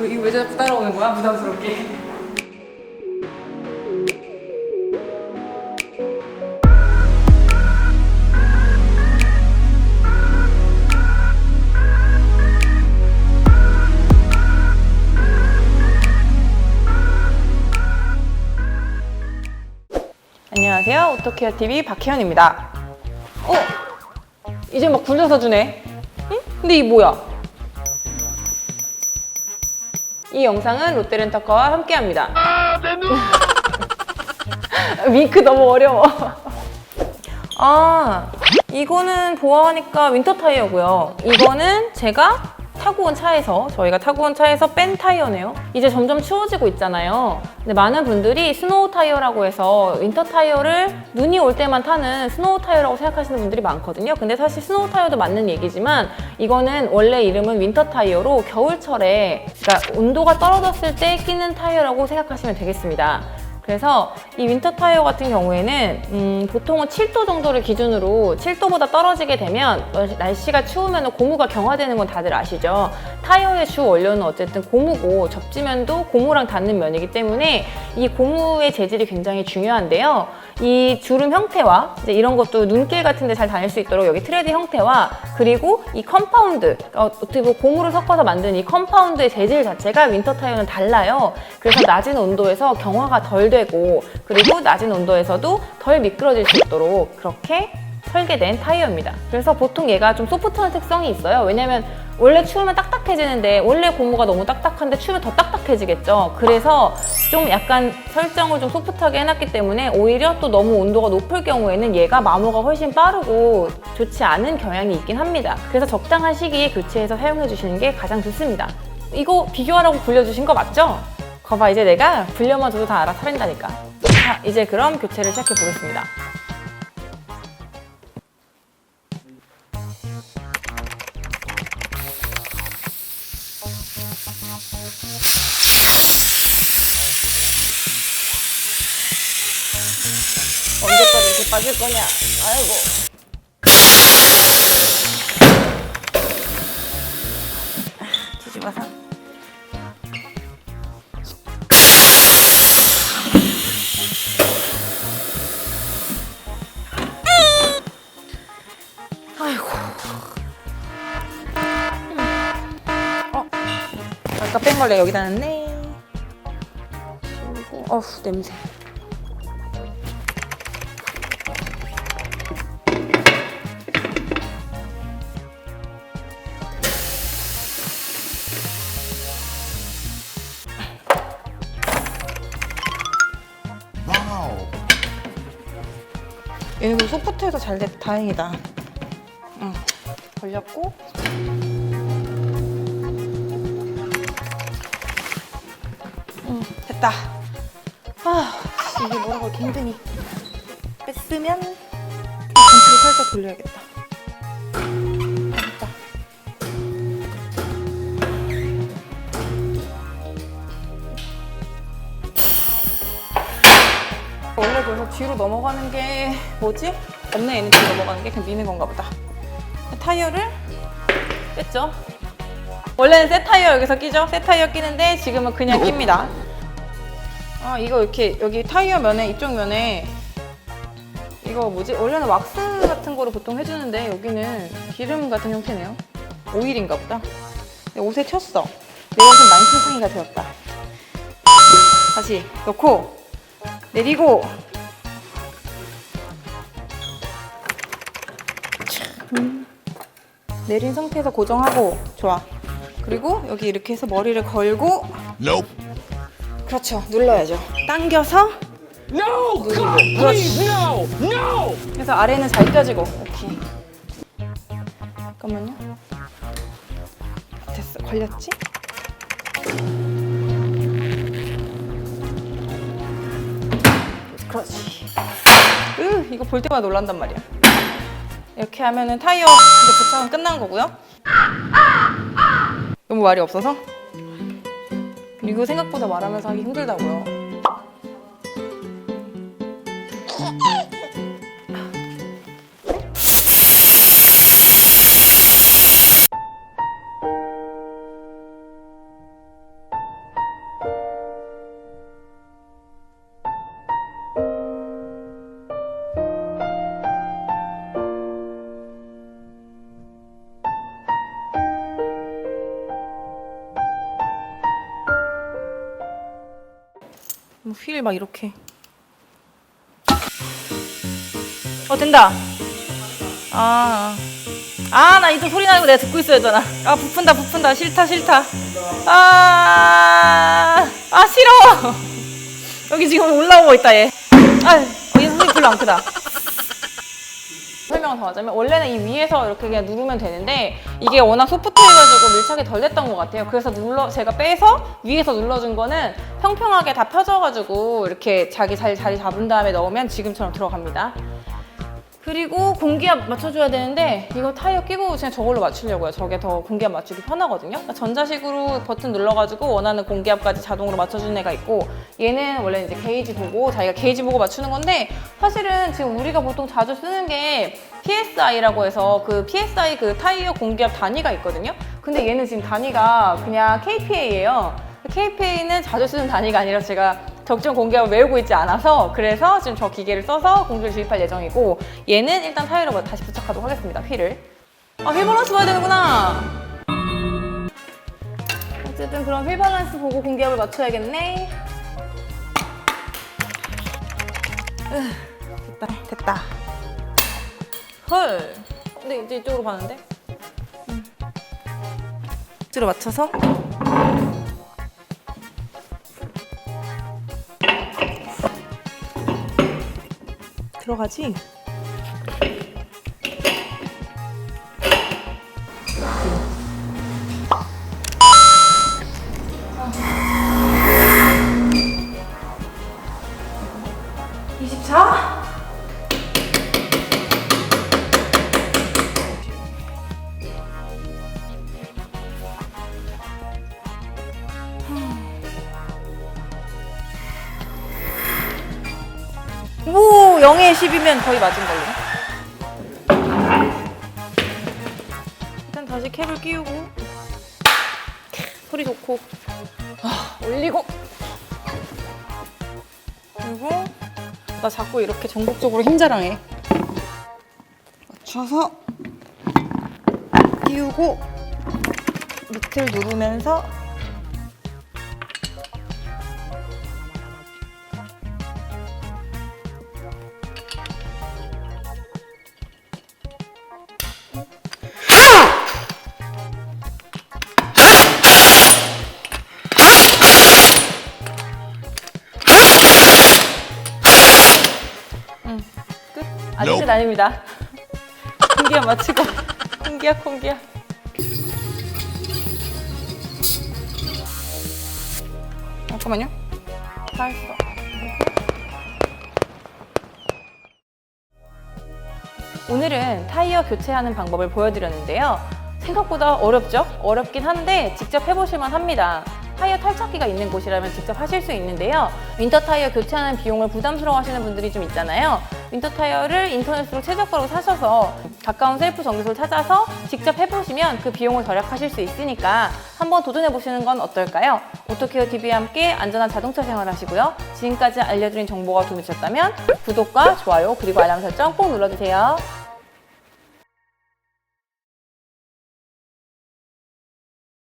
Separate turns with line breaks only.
이거, 이거 왜 자꾸 따라오는 거야? 부담스럽게. 안녕하세요. 오토케어 TV 박혜연입니다. 어? 이제 막 굴려서 주네. 응? 근데 이 뭐야? 이 영상은 롯데렌터카와 함께합니다. 윙크 너무 어려워. 아, 이거는 보아하니까 윈터 타이어고요. 이거는 제가 타고 온 차에서 저희가 타고 온 차에서 뺀 타이어네요. 이제 점점 추워지고 있잖아요. 근데 많은 분들이 스노우 타이어라고 해서 윈터 타이어를 눈이 올 때만 타는 스노우 타이어라고 생각하시는 분들이 많거든요. 근데 사실 스노우 타이어도 맞는 얘기지만 이거는 원래 이름은 윈터 타이어로 겨울철에 그러니까 온도가 떨어졌을 때 끼는 타이어라고 생각하시면 되겠습니다. 그래서 이 윈터 타이어 같은 경우에는 음, 보통은 7도 정도를 기준으로 7도보다 떨어지게 되면 날씨가 추우면 고무가 경화되는 건 다들 아시죠? 타이어의 주 원료는 어쨌든 고무고 접지면도 고무랑 닿는 면이기 때문에 이 고무의 재질이 굉장히 중요한데요. 이 주름 형태와 이제 이런 것도 눈길 같은 데 잘 다닐 수 있도록 여기 트레드 형태와 그리고 이 컴파운드 어, 어떻게 보면 고무를 섞어서 만든 이 컴파운드의 재질 자체가 윈터 타이어는 달라요. 그래서 낮은 온도에서 경화가 덜 되고 그리고 낮은 온도에서도 덜 미끄러질 수 있도록 그렇게 설계된 타이어입니다. 그래서 보통 얘가 좀 소프트한 특성이 있어요. 왜냐면 원래 추우면 딱딱해지는데 원래 고무가 너무 딱딱한데 추우면 더 딱딱해지겠죠. 그래서 좀 약간 설정을 좀 소프트하게 해놨기 때문에 오히려 또 너무 온도가 높을 경우에는 얘가 마모가 훨씬 빠르고 좋지 않은 경향이 있긴 합니다. 그래서 적당한 시기에 교체해서 사용해 주시는 게 가장 좋습니다. 이거 비교하라고 굴려주신 거 맞죠? 거봐 이제 내가 불려만 줘도 다 알아차린다니까. 자 이제 그럼 교체를 시작해 보겠습니다. 언제까지 이렇게 빠질 거냐? 아이고. 아까 뺀 걸레 여기다 놨네. 그리고 어우 냄새. 얘는 그 소프트해서 잘 됐다. 다행이다. 응. 걸렸고. 됐다. 아, 이게 뭐라고 이렇게 힘드니. 뺐으면 전체를 살짝 돌려야겠다. 됐다. 원래 그래서 뒤로 넘어가는 게 뭐지? 없네 얘는 뒤로 넘어가는 게 그냥 미는 건가 보다 타이어를 뺐죠 원래는 새 타이어 여기서 끼죠? 새 타이어 끼는데 지금은 그냥 낍니다 아 이거 이렇게 여기 타이어 면에 이쪽 면에 이거 뭐지? 원래는 왁스 같은 거를 보통 해주는데 여기는 기름 같은 형태네요. 오일인가 보다. 옷에 튀었어 내 옷은 만신창이가 되었다. 다시 넣고 내리고. 음. 내린 상태에서 고정하고. 좋아. 그리고 여기 이렇게 해서 머리를 걸고.
Nope.
그렇죠. 눌러야죠. 당겨서.
No! God, please, no! No!
그래서 아래는 잘 껴지고. 오케이 잠깐만요. 됐어. 걸렸지? 그렇지. 으 이거 볼 때마다 놀란단 말이야. 이렇게 하면은 타이어 이제 부착은 끝난 거고요. 너무 말이 없어서 이거 생각보다 말하면서 하기 힘들다고요 휠 막 이렇게. 어 된다. 아. 아, 나 이거 소리 나는 거 내가 듣고 있어야 잖아. 아, 부푼다, 부푼다. 싫다, 싫다. 아, 아, 싫어. 여기 지금 올라오고 있다, 얘. 아, 어, 얘 소리 별로 안 크다. 설명을 더 하자면 원래는 이 위에서 이렇게 그냥 누르면 되는데 이게 워낙 소프트해가지고 밀착이 덜 됐던 것 같아요. 그래서 눌러 제가 빼서 위에서 눌러준 거는 평평하게 다 펴져가지고 이렇게 자기 자리 자리 잡은 다음에 넣으면 지금처럼 들어갑니다. 그리고 공기압 맞춰줘야 되는데 이거 타이어 끼고 그냥 저걸로 맞추려고요. 저게 더 공기압 맞추기 편하거든요. 그러니까 전자식으로 버튼 눌러가지고 원하는 공기압까지 자동으로 맞춰주는 애가 있고 얘는 원래 이제 게이지 보고 자기가 게이지 보고 맞추는 건데 사실은 지금 우리가 보통 자주 쓰는 게 PSI라고 해서 그 PSI 그 타이어 공기압 단위가 있거든요. 근데 얘는 지금 단위가 그냥 KPA예요. KPA는 자주 쓰는 단위가 아니라 제가 적정 공기압을 외우고 있지 않아서 그래서 지금 저 기계를 써서 공기를 주입할 예정이고 얘는 일단 타이어로 다시 부착하도록 하겠습니다 휠을. 아 휠 밸런스 봐야 되는구나! 어쨌든 그럼 휠 밸런스 보고 공기압을 맞춰야겠네. 으, 됐다 됐다. 헐. 근데 이제 이쪽으로 가는데? 음. 이쪽으로 맞춰서 들어가지? (24) 뭐 0에 10이면 거의 맞은 걸로. 일단 다시 캡을 끼우고 소리 좋고 아, 올리고 그리고 나 자꾸 이렇게 전국적으로 힘 자랑해. 맞춰서 끼우고 밑을 누르면서 아직 끝 아닙니다. 공기압 맞추고 공기압 공기압. 잠깐만요. 다 했어. 오늘은 타이어 교체하는 방법을 보여드렸는데요. 생각보다 어렵죠? 어렵긴 한데 직접 해보실만 합니다. 타이어 탈착기가 있는 곳이라면 직접 하실 수 있는데요. 윈터 타이어 교체하는 비용을 부담스러워 하시는 분들이 좀 있잖아요. 윈터 타이어를 인터넷으로 최저가로 사셔서 가까운 셀프 정비소를 찾아서 직접 해보시면 그 비용을 절약하실 수 있으니까 한번 도전해보시는 건 어떨까요? 오토케어 TV와 함께 안전한 자동차 생활 하시고요. 지금까지 알려드린 정보가 도움이 되셨다면 구독과 좋아요 그리고 알람 설정 꼭 눌러주세요.